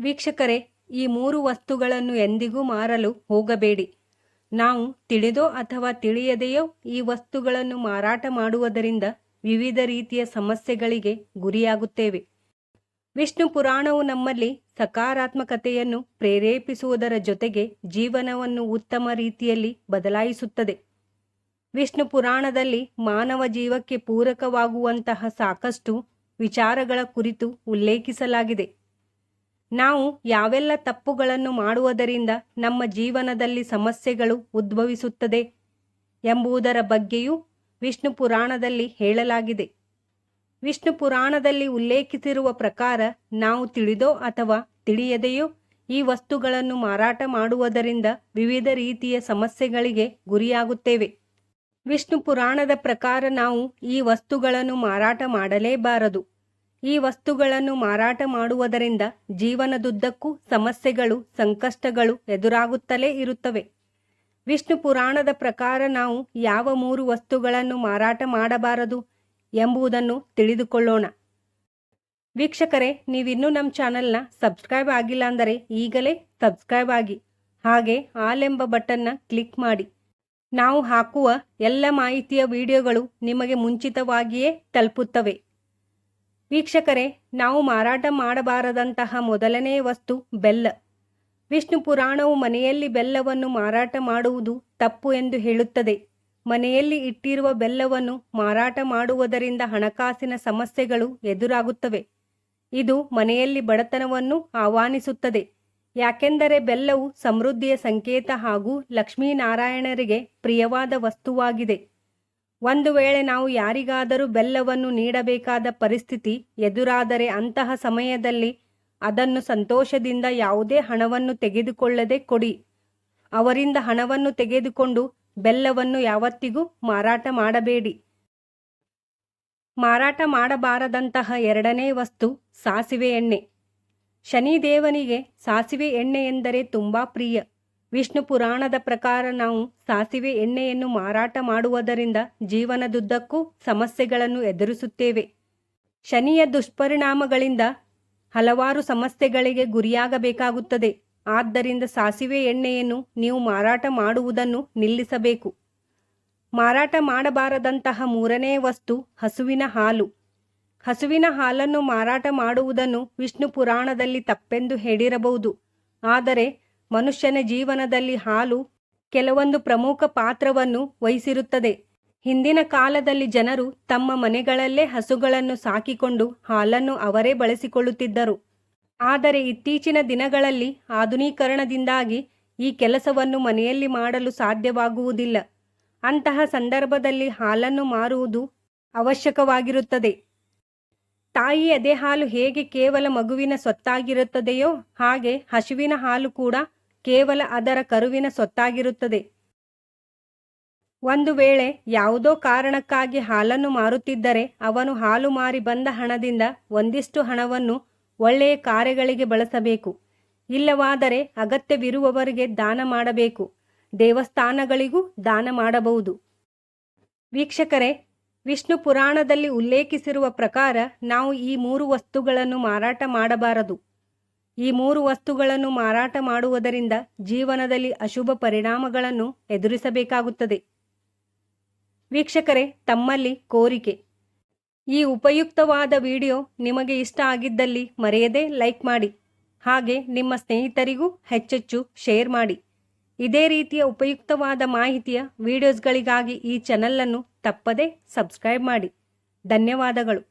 ವೀಕ್ಷಕರೇ, ಈ ಮೂರು ವಸ್ತುಗಳನ್ನು ಎಂದಿಗೂ ಮಾರಲು ಹೋಗಬೇಡಿ. ನಾವು ತಿಳಿದೋ ಅಥವಾ ತಿಳಿಯದೆಯೋ ಈ ವಸ್ತುಗಳನ್ನು ಮಾರಾಟ ಮಾಡುವುದರಿಂದ ವಿವಿಧ ರೀತಿಯ ಸಮಸ್ಯೆಗಳಿಗೆ ಗುರಿಯಾಗುತ್ತೇವೆ. ವಿಷ್ಣು ಪುರಾಣವು ನಮ್ಮಲ್ಲಿ ಸಕಾರಾತ್ಮಕತೆಯನ್ನು ಪ್ರೇರೇಪಿಸುವುದರ ಜೊತೆಗೆ ಜೀವನವನ್ನು ಉತ್ತಮ ರೀತಿಯಲ್ಲಿ ಬದಲಾಯಿಸುತ್ತದೆ. ವಿಷ್ಣು ಪುರಾಣದಲ್ಲಿ ಮಾನವ ಜೀವಕ್ಕೆ ಪೂರಕವಾಗುವಂತಹ ಸಾಕಷ್ಟು ವಿಚಾರಗಳ ಕುರಿತು ಉಲ್ಲೇಖಿಸಲಾಗಿದೆ. ನಾವು ಯಾವೆಲ್ಲ ತಪ್ಪುಗಳನ್ನು ಮಾಡುವುದರಿಂದ ನಮ್ಮ ಜೀವನದಲ್ಲಿ ಸಮಸ್ಯೆಗಳು ಉದ್ಭವಿಸುತ್ತದೆ ಎಂಬುದರ ಬಗ್ಗೆಯೂ ವಿಷ್ಣು ಪುರಾಣದಲ್ಲಿ ಹೇಳಲಾಗಿದೆ. ವಿಷ್ಣು ಪುರಾಣದಲ್ಲಿ ಉಲ್ಲೇಖಿಸಿರುವ ಪ್ರಕಾರ ನಾವು ತಿಳಿದೋ ಅಥವಾ ತಿಳಿಯದೆಯೋ ಈ ವಸ್ತುಗಳನ್ನು ಮಾರಾಟ ಮಾಡುವುದರಿಂದ ವಿವಿಧ ರೀತಿಯ ಸಮಸ್ಯೆಗಳಿಗೆ ಗುರಿಯಾಗುತ್ತೇವೆ. ವಿಷ್ಣು ಪುರಾಣದ ಪ್ರಕಾರ ನಾವು ಈ ವಸ್ತುಗಳನ್ನು ಮಾರಾಟ ಮಾಡಲೇಬಾರದು. ಈ ವಸ್ತುಗಳನ್ನು ಮಾರಾಟ ಮಾಡುವುದರಿಂದ ಜೀವನದುದ್ದಕ್ಕೂ ಸಮಸ್ಯೆಗಳು, ಸಂಕಷ್ಟಗಳು ಎದುರಾಗುತ್ತಲೇ ಇರುತ್ತವೆ. ವಿಷ್ಣು ಪುರಾಣದ ಪ್ರಕಾರ ನಾವು ಯಾವ ಮೂರು ವಸ್ತುಗಳನ್ನು ಮಾರಾಟ ಮಾಡಬಾರದು ಎಂಬುದನ್ನು ತಿಳಿದುಕೊಳ್ಳೋಣ. ವೀಕ್ಷಕರೇ, ನೀವಿನ್ನೂ ನಮ್ಮ ಚಾನಲ್ನ ಸಬ್ಸ್ಕ್ರೈಬ್ ಆಗಿಲ್ಲ ಅಂದರೆ ಈಗಲೇ ಸಬ್ಸ್ಕ್ರೈಬ್ ಆಗಿ, ಹಾಗೆ ಆಲ್ ಎಂಬ ಬಟನ್ನ ಕ್ಲಿಕ್ ಮಾಡಿ. ನಾವು ಹಾಕುವ ಎಲ್ಲ ಮಾಹಿತಿಯ ವಿಡಿಯೋಗಳು ನಿಮಗೆ ಮುಂಚಿತವಾಗಿಯೇ ತಲುಪುತ್ತವೆ. ವೀಕ್ಷಕರೇ, ನಾವು ಮಾರಾಟ ಮಾಡಬಾರದಂತಹ ಮೊದಲನೇ ವಸ್ತು ಬೆಲ್ಲ. ವಿಷ್ಣು ಪುರಾಣವು ಮನೆಯಲ್ಲಿ ಬೆಲ್ಲವನ್ನು ಮಾರಾಟ ಮಾಡುವುದು ತಪ್ಪು ಎಂದು ಹೇಳುತ್ತದೆ. ಮನೆಯಲ್ಲಿ ಇಟ್ಟಿರುವ ಬೆಲ್ಲವನ್ನು ಮಾರಾಟ ಮಾಡುವುದರಿಂದ ಹಣಕಾಸಿನ ಸಮಸ್ಯೆಗಳು ಎದುರಾಗುತ್ತವೆ. ಇದು ಮನೆಯಲ್ಲಿ ಬಡತನವನ್ನು ಆಹ್ವಾನಿಸುತ್ತದೆ. ಯಾಕೆಂದರೆ ಬೆಲ್ಲವು ಸಮೃದ್ಧಿಯ ಸಂಕೇತ ಹಾಗೂ ಲಕ್ಷ್ಮೀನಾರಾಯಣರಿಗೆ ಪ್ರಿಯವಾದ ವಸ್ತುವಾಗಿದೆ. ಒಂದು ವೇಳೆ ನಾವು ಯಾರಿಗಾದರೂ ಬೆಲ್ಲವನ್ನು ನೀಡಬೇಕಾದ ಪರಿಸ್ಥಿತಿ ಎದುರಾದರೆ ಅಂತಹ ಸಮಯದಲ್ಲಿ ಅದನ್ನು ಸಂತೋಷದಿಂದ ಯಾವುದೇ ಹಣವನ್ನು ತೆಗೆದುಕೊಳ್ಳದೆ ಕೊಡಿ. ಅವರಿಂದ ಹಣವನ್ನು ತೆಗೆದುಕೊಂಡು ಬೆಲ್ಲವನ್ನು ಯಾವತ್ತಿಗೂ ಮಾರಾಟ ಮಾಡಬೇಡಿ. ಮಾರಾಟ ಮಾಡಬಾರದಂತಹ ಎರಡನೇ ವಸ್ತು ಸಾಸಿವೆ ಎಣ್ಣೆ. ಶನಿದೇವನಿಗೆ ಸಾಸಿವೆ ಎಣ್ಣೆ ಎಂದರೆ ತುಂಬಾ ಪ್ರಿಯ. ವಿಷ್ಣು ಪುರಾಣದ ಪ್ರಕಾರ ನಾವು ಸಾಸಿವೆ ಎಣ್ಣೆಯನ್ನು ಮಾರಾಟ ಮಾಡುವುದರಿಂದ ಜೀವನದುದ್ದಕ್ಕೂ ಸಮಸ್ಯೆಗಳನ್ನು ಎದುರಿಸುತ್ತೇವೆ. ಶನಿಯ ದುಷ್ಪರಿಣಾಮಗಳಿಂದ ಹಲವಾರು ಸಮಸ್ಯೆಗಳಿಗೆ ಗುರಿಯಾಗಬೇಕಾಗುತ್ತದೆ. ಆದ್ದರಿಂದ ಸಾಸಿವೆ ಎಣ್ಣೆಯನ್ನು ನೀವು ಮಾರಾಟ ಮಾಡುವುದನ್ನು ನಿಲ್ಲಿಸಬೇಕು. ಮಾರಾಟ ಮಾಡಬಾರದಂತಹ ಮೂರನೇ ವಸ್ತು ಹಸುವಿನ ಹಾಲು. ಹಸುವಿನ ಹಾಲನ್ನು ಮಾರಾಟ ಮಾಡುವುದನ್ನು ವಿಷ್ಣು ಪುರಾಣದಲ್ಲಿ ತಪ್ಪೆಂದು ಹೇಳಿರಬಹುದು. ಆದರೆ ಮನುಷ್ಯನ ಜೀವನದಲ್ಲಿ ಹಾಲು ಕೆಲವೊಂದು ಪ್ರಮುಖ ಪಾತ್ರವನ್ನು ವಹಿಸಿರುತ್ತದೆ. ಹಿಂದಿನ ಕಾಲದಲ್ಲಿ ಜನರು ತಮ್ಮ ಮನೆಗಳಲ್ಲೇ ಹಸುಗಳನ್ನು ಸಾಕಿಕೊಂಡು ಹಾಲನ್ನು ಅವರೇ ಬಳಸಿಕೊಳ್ಳುತ್ತಿದ್ದರು. ಆದರೆ ಇತ್ತೀಚಿನ ದಿನಗಳಲ್ಲಿ ಆಧುನೀಕರಣದಿಂದಾಗಿ ಈ ಕೆಲಸವನ್ನು ಮನೆಯಲ್ಲಿ ಮಾಡಲು ಸಾಧ್ಯವಾಗುವುದಿಲ್ಲ. ಅಂತಹ ಸಂದರ್ಭದಲ್ಲಿ ಹಾಲನ್ನು ಮಾರುವುದು ಅವಶ್ಯಕವಾಗಿರುತ್ತದೆ. ತಾಯಿ ಎದೆ ಹಾಲು ಹೇಗೆ ಕೇವಲ ಮಗುವಿನ ಸೊತ್ತಾಗಿರುತ್ತದೆಯೋ ಹಾಗೆ ಹಸುವಿನ ಹಾಲು ಕೂಡ ಕೇವಲ ಅದರ ಕರುವಿನ ಸೊತ್ತಾಗಿರುತ್ತದೆ. ಒಂದು ವೇಳೆ ಯಾವುದೋ ಕಾರಣಕ್ಕಾಗಿ ಹಾಲನ್ನು ಮಾರುತ್ತಿದ್ದರೆ ಅವನು ಹಾಲು ಮಾರಿ ಬಂದ ಹಣದಿಂದ ಒಂದಿಷ್ಟು ಹಣವನ್ನು ಒಳ್ಳೆಯ ಕಾರ್ಯಗಳಿಗೆ ಬಳಸಬೇಕು. ಇಲ್ಲವಾದರೆ ಅಗತ್ಯವಿರುವವರಿಗೆ ದಾನ ಮಾಡಬೇಕು. ದೇವಸ್ಥಾನಗಳಿಗೂ ದಾನ ಮಾಡಬಹುದು. ವೀಕ್ಷಕರೇ, ವಿಷ್ಣು ಪುರಾಣದಲ್ಲಿ ಉಲ್ಲೇಖಿಸಿರುವ ಪ್ರಕಾರ ನಾವು ಈ ಮೂರು ವಸ್ತುಗಳನ್ನು ಮಾರಾಟ ಮಾಡಬಾರದು. ಈ ಮೂರು ವಸ್ತುಗಳನ್ನು ಮಾರಾಟ ಮಾಡುವುದರಿಂದ ಜೀವನದಲ್ಲಿ ಅಶುಭ ಪರಿಣಾಮಗಳನ್ನು ಎದುರಿಸಬೇಕಾಗುತ್ತದೆ. ವೀಕ್ಷಕರೇ, ತಮ್ಮಲ್ಲಿ ಕೋರಿಕೆ. ಈ ಉಪಯುಕ್ತವಾದ ವಿಡಿಯೋ ನಿಮಗೆ ಇಷ್ಟ ಆಗಿದ್ದಲ್ಲಿ ಮರೆಯದೇ ಲೈಕ್ ಮಾಡಿ. ಹಾಗೆ ನಿಮ್ಮ ಸ್ನೇಹಿತರಿಗೂ ಹೆಚ್ಚೆಚ್ಚು ಶೇರ್ ಮಾಡಿ. ಇದೇ ರೀತಿಯ ಉಪಯುಕ್ತವಾದ ಮಾಹಿತಿಯ ವಿಡಿಯೋಸ್ಗಳಿಗಾಗಿ ಈ ಚಾನಲನ್ನು ತಪ್ಪದೇ ಸಬ್ಸ್ಕ್ರೈಬ್ ಮಾಡಿ. ಧನ್ಯವಾದಗಳು.